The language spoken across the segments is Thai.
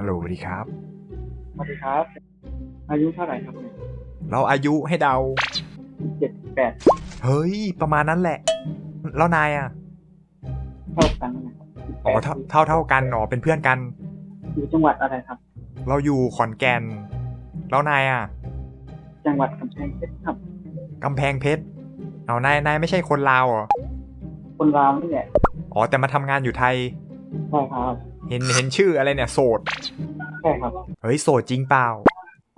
ฮัลโหลสวัสดีครับ สวัสดีครับ อายุเท่าไหร่ครับเราอายุให้เดา เจ็ดแปดเฮ้ย ประมาณนั้นแหละ แล้วนายอะ เท่ากันนะครับอ๋อเท่าเท่าเท่ากันอ๋อเป็นเพื่อนกัน อยู่จังหวัดอะไรครับ เราอยู่ขอนแก่น แล้วนายอะ จังหวัดกำแพงเพชรครับ กำแพงเพชรเอานายนายไม่ใช่คนลาวเหรอ คนรามนี่แหละ อ๋อแต่มาทำงานอยู่ไทย ใช่ครับ เห็นเห็นชื่ออะไรเนี่ย โสด ใช่ครับ เฮ้ย โสดจริงเปล่า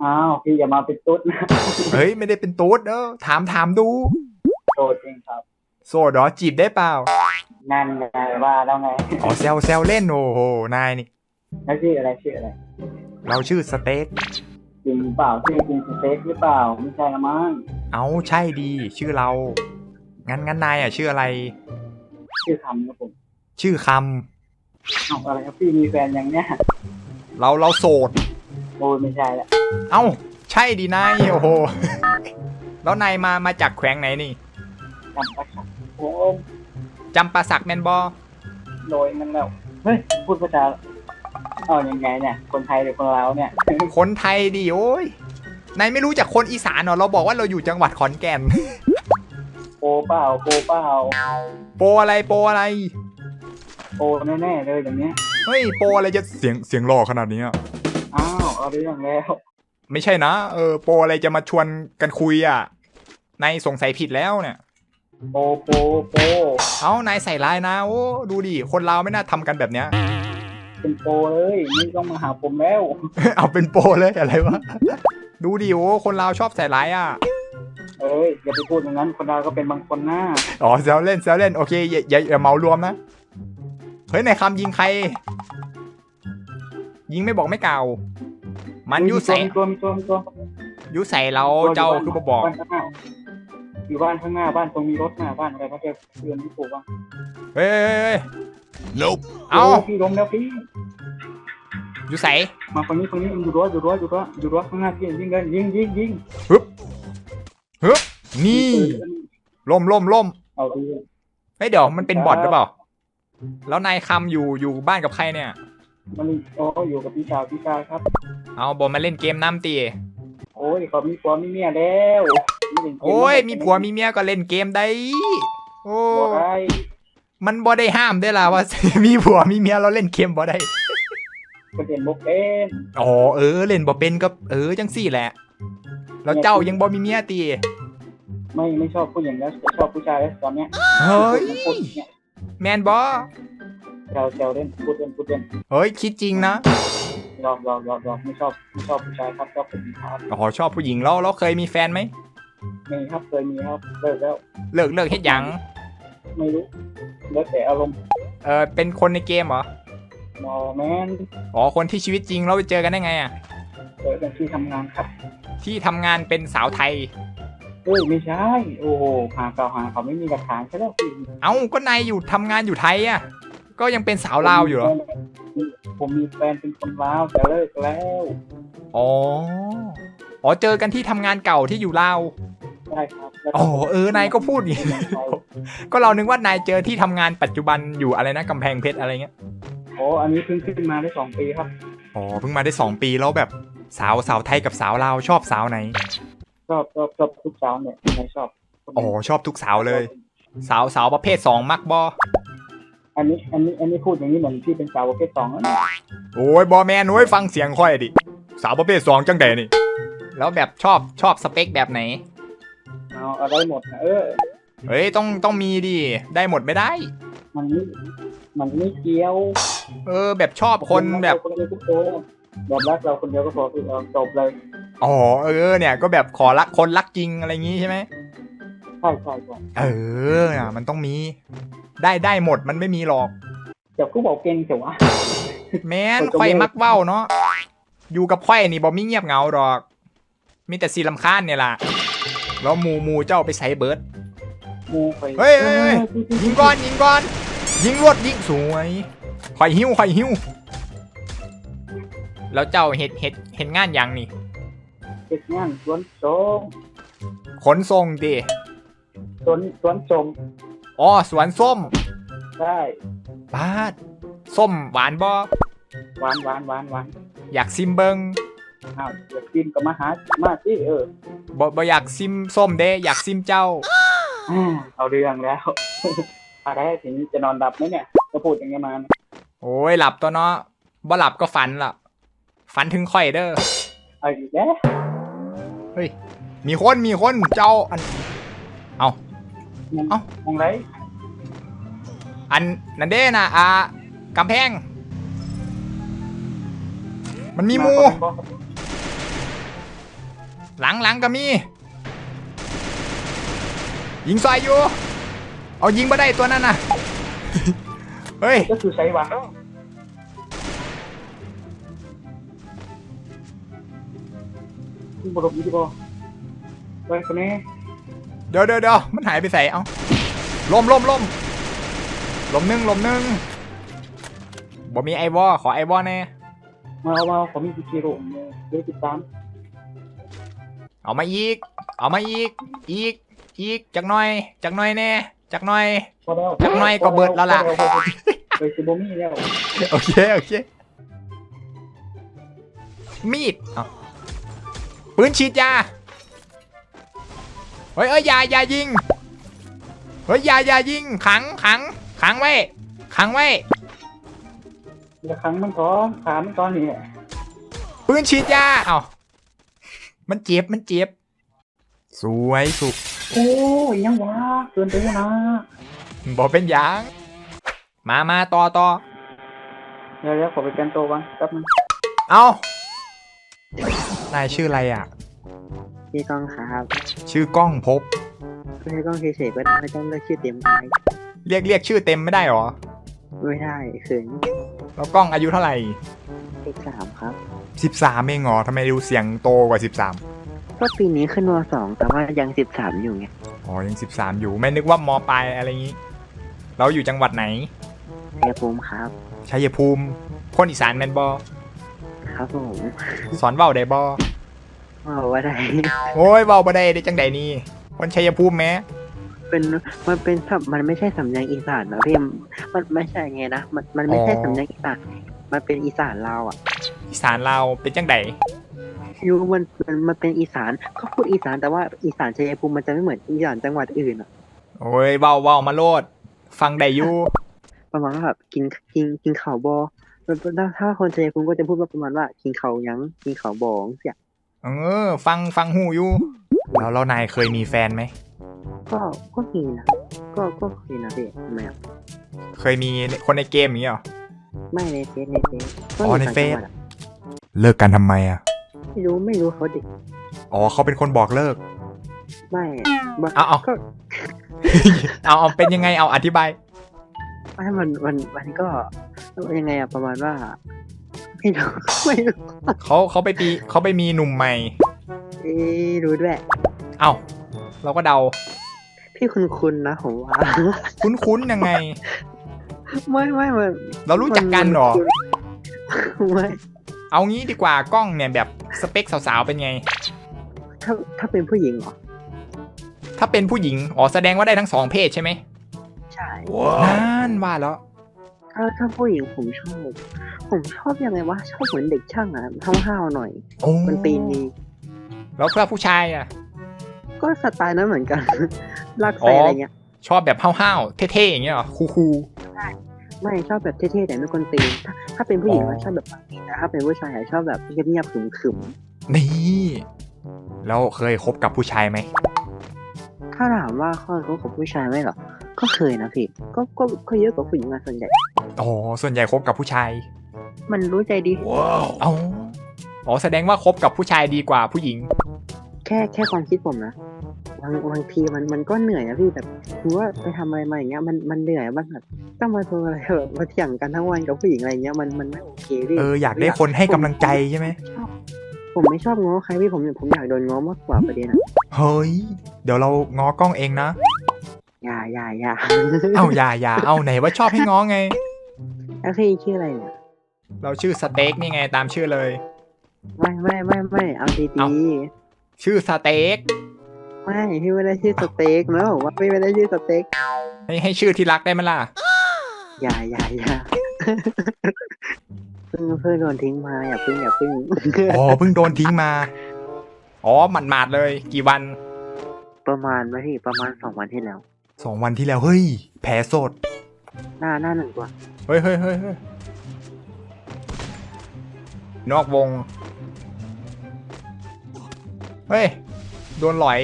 อ้าวพี่อย่ามาเป็นตุ๊ดนะเฮ้ย ไม่ได้เป็นตูดเออถามถามดูโดดเองครับ โสดเหรอจีบได้เปล่า นั่นไงว่าแล้วไง อ๋อแซวแซวเล่นโอ้โหนายนี่ แล้วชื่ออะไรชื่ออะไร เราชื่อสเต็กจริงเปล่าชื่อจริงสเต็กหรือเปล่าไม่ใช่ละมั้งเอาใช่ดี ชื่อเรา งั้นงั้นนายอะชื่ออะไร ชื่อคำครับผม ชื่อค เอาอะไรครับพี่มีแฟนยังเนี่ยำเราเราโสด โอ้ยไม่ใช่ละเอ้า ใช่ดีนายโอ้โห แล้วนายมามาจากแขวงไหนนี่จำปาสักโอ้จำปาสักแมนบอโดยมันแล้วเฮ้ยพูดภาษาเอายังไงเนี่ย คนไทยหรือคนลาวเนี่ย คนไทยดิโอ้ยนายไม่รู้จักคนอีสานเหรอเราบอกว่าเราอยู่จังหวัดขอนแก่น โปเปล่าโปเปล่าโปอะไรโปอะไร โปแน่ๆเลยอย่างเนี้ยเฮ้ยโปอะไรจะเสียงเสียงหล่อขนาดนี้อะอ้าวเอาเรื่องแล้วไม่ใช่นะเออโปอะไรจะมาชวนกันคุยอะนายสงสัยผิดแล้วเนี่ย โปโปโปเอ้านายใส่ร้ายนะโอ้ดูดิคนเราไม่น่าทำกันแบบเนี้ย เป็นโปเลยนี่ต้องมาหาผมแล้วเอาเป็นโปเลยอะไรวะดูดิโอ้คนเราชอบใส่ร้ายอะเอ้ยอย่าไปพูดอย่างนั้นคนเราก็เป็นบางคนหน้าอ๋อแซวเล่นแซวเล่นโอเคอย่าอย่าอย่าเมารวมนะ เฮ้ยในคำยิงใคร ยิงไม่บอกไม่กล่าว มันอยูใส่มีตัวมีตัวมีตัวอยูใส่เราเจ้าคือมาบอกบ้านข้างหน้าอยู่บ้านข้างหน้าบ้านตรงมีรถหน้าบ้านอะไรพระเจ้าเตือนที่ปลูกว่าเฮ้ยเฮ้ยเฮ้ย Nope. เอาพี่ล้มแล้วพี่อยูใส่มาฝั่งนี้ฝั่งนี้อยู่รั้วอยู่รั้วอยู่รั้วอยู่รั้วข้างหน้าพี่ยิงเลยยิงยิงยิงฮึบนี่ล่มล่มล่มเอาดีเฮ้ยเดี๋ยวมันเป็นบอทหรือเปล่า แล้วนายคำอยู่อยู่บ้านกับใครเนี่ย มันโอ้อยู่กับพี่สาวพี่ชายครับ เอาบอลมาเล่นเกมน้ำตีโอ้ยเขามีผัวมีเมียแล้วนี่เล่นเกโอ้ย มีผัวมีเมียก็เล่นเกมได้ โอ้บ่ได้มันบ่ได้ห้ามได้ล่ะว่า มีผัวมีเมียเราเล่นเกมบ่ได้ประเด็นบกเป็นอ๋อเออเล่นบ่เป็นก็เออจังสี่แหละ แล้วเจ้ายังบ่มีเมียตีไม่ไม่ชอบผู้หญิงแล้วชอบผู้ชายแล้วตอนเนี้ยเฮ้ย พูดเนี่ย แมนบอแซวแซวเล่นพูดเล่นพูดเล่นเฮ้ย คิดจริงนะยอมยอมยอมยอมไม่ชอบไม่ชอบผู้ชายครับชอบผู้หญิงครับอ๋อชอบผู้หญิงแล้วแล้วเคยมีแฟนไหมมีครับเคยมีครับเลิกแล้วเลิกเลิกเฮ็ดหยังไม่รู้แล้วแต่อารมณ์เออเป็นคนในเกมเหรอมอแมนอ๋อคนที่ชีวิตจริงเราไปเจอกันได้ไงอะเจอกันที่ทำงานครับ ที่ทำงานเป็นสาวไทย เฮ้ยไม่ใช่ โอ้โหหาเก่าหาเขาไม่มีหลักฐานใช่แล้วพี่เอ้าก็นายอยู่ทำงานอยู่ไทยอะ ก็ยังเป็นสาวลาวอยู่เหรอ ผมมีแฟนเป็นคนลาวแต่เลิกแล้วอ๋อ อ๋อเจอกันที่ทำงานเก่าที่อยู่ลาว ใช่ครับแล้วอ๋อเออนายก็พูดอย่างนี้ ก็เรานึกว่านายเจอที่ทำงานปัจจุบันอยู่อะไรนะกำแพงเพชรอะไรเงี้ย โอ้อันนี้เพิ่งขึ้นมาได้สองปีครับ อ๋อเพิ่งมาได้สองปีแล้วแบบสาวสาวไทยกับสาวลาวชอบสาวไหนช อบชอบชอบทุกสาวเนี่ยไม่ชอบอ๋อชอบทุกสาวเลย สาวสาวประเภทสองมักบออันนี้อันนี้อันนี้พูดอย่างนี้เหมือนพี่เป็นสาวประเภทสองแล้วนะโอ้ยบอแมนโอ้ยฟังเสียงค่อยดิสาวประเภทสองจังใดนี่ แล้วแบบชอบชอบสเปคแบบไหนเอาอะไรหมดนะเออเฮ้ยต้องต้องมีดิได้หมดไม่ได้ มันไม่มันไม่เกี่ยว เออ แบบชอบคนแบบคนเดียวก็พอแบบรักเราคนเดียวก็พอคือเราจบเลย อ๋อเออเนี่ยก็แบบขอรักคนรักจริงอะไรงี้ใช่ไหมใช่ใช่ใช่เออน่ะมันต้องมี ได้ได้หมดมันไม่มีหรอก เดี๋ยวกูบอกเก่งเถอะวะแม้นคนจะค่อยเลิกมักเว้าเนาะอยู่กับค่อยนี่บอมีเงียบเหงาดอก มีแต่สีลำคาญเนี่ยล่ะแล้วหมูหมูเจ้าไปใส่เบิร์ดมูไปเฮ้ยเฮ้ยเฮ้ยยิงก่อนยิงก่อน ยิงรวดยิงสวยข่อยหิ้วข่อยหิ้วแล้วเจ้าเห็ดเห็ดเห็ดงานหยังนี่ เก็บงานสวนสมขนส่งดิสวนสวนสมอ๋อสวนส้มได้บาดส้มหวานบ่หวานหวานหวานหวานอยากซิมเบิงอ้าวอยากกินก็มาหามาสิเออบ่บ่อยากซิมส้มเด้อยากซิมเจ้าอ่าเอาเรื่องแล้วอะไรถึงจะนอนหลับไหมเนี่ยจะพูดอย่างเงี้ยมาเนี่ยโอ้ยหลับตัวเนาะบ่หลับก็ฝันล่ะฝันถึงข่อยเด้อเอาอีกแล้ว เฮ้ย มีคน มีคน เจ้าอัน เอามันเอ้ามองไรอันนั่นเด้น่ะอ่ากำแพง มันมีหมูาบอกหลังหลังก็มี ยิงซอยอยู่ เอายิงมาได้ตัวนั้นน่ะเฮ้ย ก็คือใช้วาง บรมยี่บอไปคนนี้เดี๋ยวเดี๋ยวเดี๋ยวมันหายไปใส่เอาลมลมลมลมหนึ่งลมหนึ่งบ่มีไอวอขอไอวอแน่มาเอามาผมมีกิโลเนี่ยเดี๋ยวติดตามเอามาอีก เอามาอีก อีก อีกจักหน่อยจักหน่อยแน่จักหน่อย พอแล้วจักหน่อยก็เบิดแล้วล่ะ ไปซิโบมี่แล้วโอเค โอเค มีดเอา ปืนฉีดยา เฮ้ยเอ้ยอยาอยายิง เฮ้ยอยาอยายิง ขังขัง ขังไว้ ขังไว้ เดี๋ยวครั้งมันก้อนขามันก้อนนี่ปืนฉีดยา เอามันเจ็บ มันเจ็บ สวยสุกโอ้ยยังวะเกินไปแล้วนะบอกเป็นหยาง มามาต่อต่อเดี๋ยวเดี๋ยวขอไปแกนโตวบ้างแป๊บนึงเอา นายชื่ออะไรอะ พี่ก้องครับชื่อกล้องภพบพี่ก้องเฉยๆก็ได้ไม่ต้องเลือกชื่อเต็มไปเรียกเรียกชื่อเต็มไม่ได้หรอ ไม่ได้เขินแล้วกล้องอายุเท่าไหร่ เลขสามครับสิบสามเองเหรอทำไมดูเสียงโตกว่าสิบสามก็ปีนี้ขึ้นมสองแต่ว่ายังสิบสามอยู่ไงอ๋อยังสิบสามอยู่ไม่นึกว่ามปลายอะไรอย่างงี้ เราอยู่จังหวัดไหน เรียภูมิครับชัยภูมิคนอีสานแมนบอ ครับผมสอนเว้าได้บอว่าว่าได้โอ้ยเว้าบ่ได้ได้จังใดนี่คนชัยภูมิแม้ เป็นมันเป็นสับมันไม่ใช่สำเนียงอีสานนะพี่มันไม่ใช่ไงนะมันมันไม่ใช่อ๋อ สำเนียงอีสานมันเป็นอีสานเราวอะอีสานเราเป็นจังใดยูมันมันมันเป็นอีสานเขาพูดอีสานแต่ว่าอีสานชัยภูมิมันจะไม่เหมือนอีสานจังหวัดอื่นอะโอ้ยเว้าเว้ามาโลด ฟังได้อยู่ประมาณว่าแบบกินกินกินข่าวบอ ถ้าถ้าคนชัยภูมิก็จะพูดว่าประมาณว่ากินข่าวยังกินข่าวบองเสียเออ ฟังฟังหูอยู่แล้วแล้วนายเคยมีแฟนไหมก็ก็มีนะก็ก็เคยนะพี่ทำไมอะเคยมีคนในเกมอย่างนี้เหรอไม่ในเฟซในเฟซก็อ๋อยู่ในต่างเฟซจังหวัดอะเลิกกันทำไมอะไม่รู้ไม่รู้เขาดิอ๋อเขาเป็นคนบอกเลิก ไม่บงเอาเอาก็เอาเอาเป็นยังไงเอาอธิบายไม่มันมันมันก็ ยังไงอะประมาณว่าไม่รู้ไม่รู้เขาเขาไปปีเขาไปมีหนุ่มใหม่ เอ๊ะรู้ด้วย เอ้า เราก็เดา พี่คุณคุณนะผมว่าคุ้นๆยังไง ไม่ไม่มันเรารู้จักกันเหรอ ไม่เอางี้ดีกว่ากล้องเนี่ยแบบสเปคสาวๆเป็นไง ถ้าถ้าเป็นผู้หญิงเหรอถ้าเป็นผู้หญิง อ๋อแสดงว่าได้ทั้งสองเพศใช่ไหมใช่ นั่นว่าแล้ว ถ้าถ้าผู้หญิงผมชอบ ผมชอบยังไงวะชอบเหมือนเด็กช่างอะห้าวๆหน่อย โอ้มันตีนดี แล้วเพื่อผู้ชายอะ ก็สไตล์นั้นเหมือนกันลากอ๋ใส่อออะไรเงี้ย ชอบแบบห้าวๆเท่ๆอย่างเงี้ยเหรอคูล ไม่ชอบแบบเท่ๆแต่ไม่คนตีนถ้าถ้าเป็นผู้หญิงอ๋อก็ชอบแบบปกติแต่ถ้าเป็นผู้ชายอะชอบแบบเงียบๆขึมๆนี่ แล้วเคยคบกับผู้ชายไหม ๆถ้าถามว่าข้อเขากับผู้ชายไหมเหรอ ก็เคยนะพี่ ก็ก็ก็เยอะกว่าผู้หญิงมาส่วนใหญ่ อ๋อส่วนใหญ่คบกับผู้ชายมันรู้ใจดีอ๋ออ๋อแสดงว่าคบกับผู้ชายดีกว่าผู้หญิง แค่แค่ความคิดผมนะบางบางทีมันมันก็เหนื่อยนะพี่แบบคือว่าไปทำอะไรมาอย่างเงี้ยมันมันเหนื่อยมันแบบต้องมาโทรอะไรแบบมาเถียงกันทั้งวันกับผู้หญิงอะไรเงี้ยมันมันไม่โอเคพี่เอออยากได้คนให้กำลังใจใช่ไหมชอบผมไม่ชอบง้อใครพี่ผมผมอยากโดนง้อมากกว่าประเด็นอะเฮ้ย เดี๋ยวเราง้อกล้องเองนะ อย่าอย่าอย่าเอ้าอย่าอย่าเอาไหนว่าชอบให้ง้อไง แล้วพี่ชื่ออะไรเนี่ย เราชื่อสเต็กนี่ไงตามชื่อเลย ไม่ไม่ไม่ไม่เอาดีเอ้าดีชื่อสเต็กไม่พี่ไม่ได้ชื่อสเต็กนะผมว่าพี่ไม่ได้ชื่อสเต็กให้ให้ชื่อที่รักได้ไหมล่ะ อย่าอย่าอย่าเพิ่งเพิ่งโดนทิ้งมาอย่าเพิ่งอย่าเพิ่งอ๋อเพิ่งโดนทิ้งมา อ๋อหมาดหมาดๆเลย กี่วันประมาณไหมพี่ประมาณสองวันที่แล้ว สองวันที่แล้วเฮ้ย แผลสด หน้าหน้าหนึ่งกว่า เฮ้ยเฮ้ยเฮ้ยเฮ้ยนอกวง เฮ้ย โดนหลอย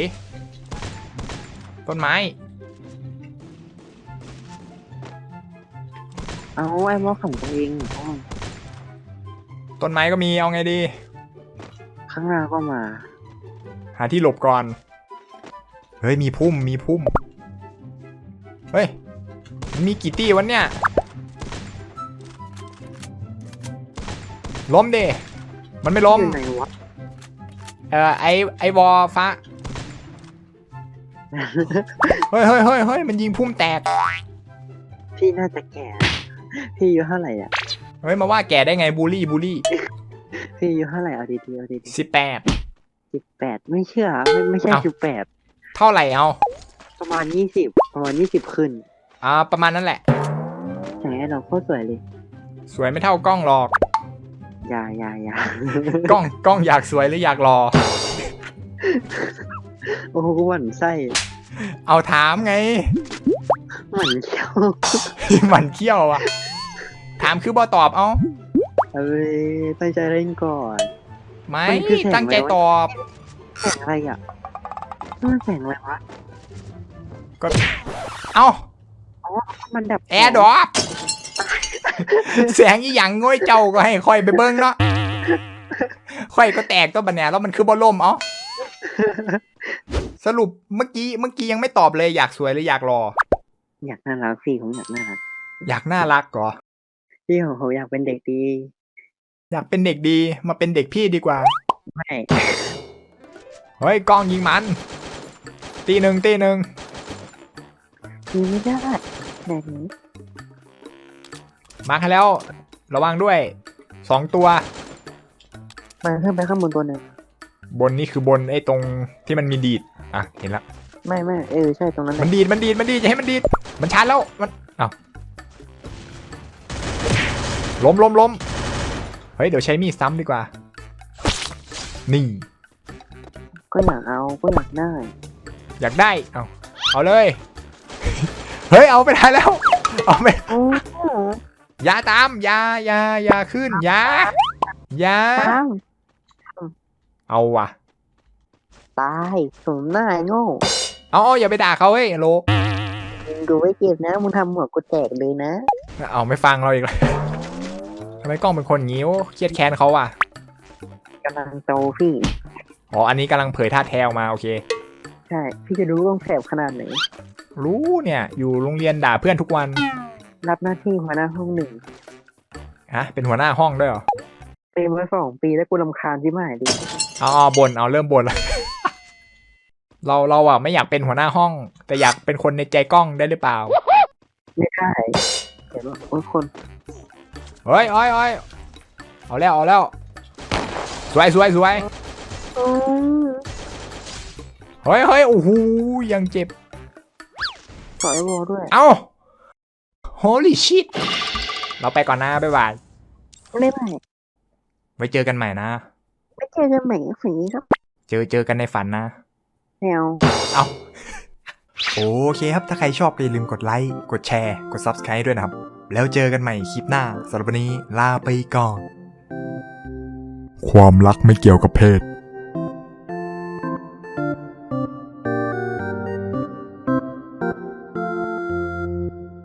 ต้นไม้ เอาไอ้มอของตัวเองอ๋อต้นไม้ก็มีเอาไงดี ข้างหน้าก็มา หาที่หลบก่อน เฮ้ย มีพุ่มมีพุ่ม เฮ้ยมันมีกี่ตี้วันเนี่ย ล้มเดมันไม่ล้มอยู่ไหนวะเออไอไอวอฟ้า เฮ้ยเฮ้ยเฮ้ยเฮ้ยมันยิงพุ่มแตก พี่น่าจะแก่ พี่อายุเท่าไหร่อะ เฮ้ย มาว่าแกได้ไงบูลลี่บูลลี่พี่อายุเท่าไหร่เอาดีๆเอาดีสิบแปดๆสิบแปดไม่เชื่อไม่ไม่ใช่เอ้า สิบแปดเท่าไหร่เอา ประมาณยี่สิบประมาณยี่สิบขึ้นอ่าประมาณนั้นแหละแหมเราโคตรสวยเลย สวยไม่เท่ากล้องหรอก อย่าอย่าอย่ากล้องกล้องอยากสวยหรืออยากรอ โอ้โหหวั่นไส้เอาถามไงหวั่นเขี้ยวหมันเขี้ยวอะถามคือบอตอบเอาเอ้ยตั้งใจเล่นก่อน ไม่มันคือแสงตั้งใจอะไรวะตอบแสงอะไรอะมันแสงอะไรวะ เอ้ามันดับแอร์ดรอปแสงอีหยังง่อยเจ้าก็ให้ค่อยไปเบิ้งเนาะค่อยก็แตกตัวบันแหนแล้วมันคือบอลล่มเอ้าสรุปเมื่อกี้เมื่อกี้ยังไม่ตอบเลยอยากสวยหรืออยากรอ อยากน่ารักพี่ผมอยากน่ารักอยากน่ารักเหรอพี่ผมผมอยากเป็นเด็กดี อยากเป็นเด็กดีมาเป็นเด็กพี่ดีกว่าไม่เฮ้ยกล้องยิงมัน ตีหนึ่งตีหนึ่ง มีไม่ได้ไหนนี้มาให้แล้ว ระวังด้วยสองตัว มันขึ้นไปข้างบนตัวหนึ่งบนนี่คือบนไอ้ตรงที่มันมีดีด อะ เห็นละ ไม่ไม่เออใช่ตรงนั้นแหมัละนดีด มันดีด มันดีดจะให้มันดีด มันชาร์จแล้ว มันอ้าวล้มล้มล้มเฮ้ย เดี๋ยวใช้มีดซ้ำดีกว่า นี่ ก็อยากเอาก็อยากได้ อยากได้ เอาเอาเลย เฮ้ยเอาไปได้แล้ว เอาไปโอ้อย่าตามอย่าอย่าอย่าขึ้นอย่าอย่าตามเอาว่ะ ตายสมหน้าไอ้โง่เอาเอาอย่าไปด่าเขาเฮ้ยโลมึงดูไว้เก็บนะมึงทำหัวกูแตกเลยนะ เอาไม่ฟังเราอีกแล้วทำไมกล้องเป็นคนงี้วะเครียดแค้นเขาว่ะกำลังโตพี่ อ๋ออันนี้กำลังเผยท่าแท้ออกมาโอเค ใช่ พี่จะรู้ว่าต้องแสบขนาดไหน รู้เนี่ย อยู่โรงเรียนด่าเพื่อนทุกวันรับหน้าที่หัวหน้าห้องหนึ่งฮะเป็นหัวหน้าห้องด้วยเหรอเป็นมาสองปีแล้วกูรำคาญที่ไม่ดิเอาเอาบนเอาเริ่มบนแล้วเราเราอะไม่อยากเป็นหัวหน้าห้อง แต่อยากเป็นคนในใจกล้องได้หรือเปล่า ไม่ได้เห็นว่าโอ้ยคนเฮ้ยเฮ้ยเฮ้ยเอาแล้วเอาแล้วสวยสวยสวยอืมเฮ้ยเฮ้ยโอ้โหยังเจ็บข อไอ้วอลด้วย เอ้า holy shit เราไปก่อนนะ บ๊ายบาย ไม่ไม่ไว้เจอกันใหม่นะ ไม่เจอกันใหม่ฝั่งนี้ครับเจอเจอกันในฝันนะ แนว เอาโอเคครับ ถ้าใครชอบก็อย่าลืมกดไลค์ กดแชร์ กด Subscribe ด้วยนะครับ แล้วเจอกันใหม่คลิปหน้าสำหรับวันนี้ลาไปก่อน ความรักไม่เกี่ยวกับเพศ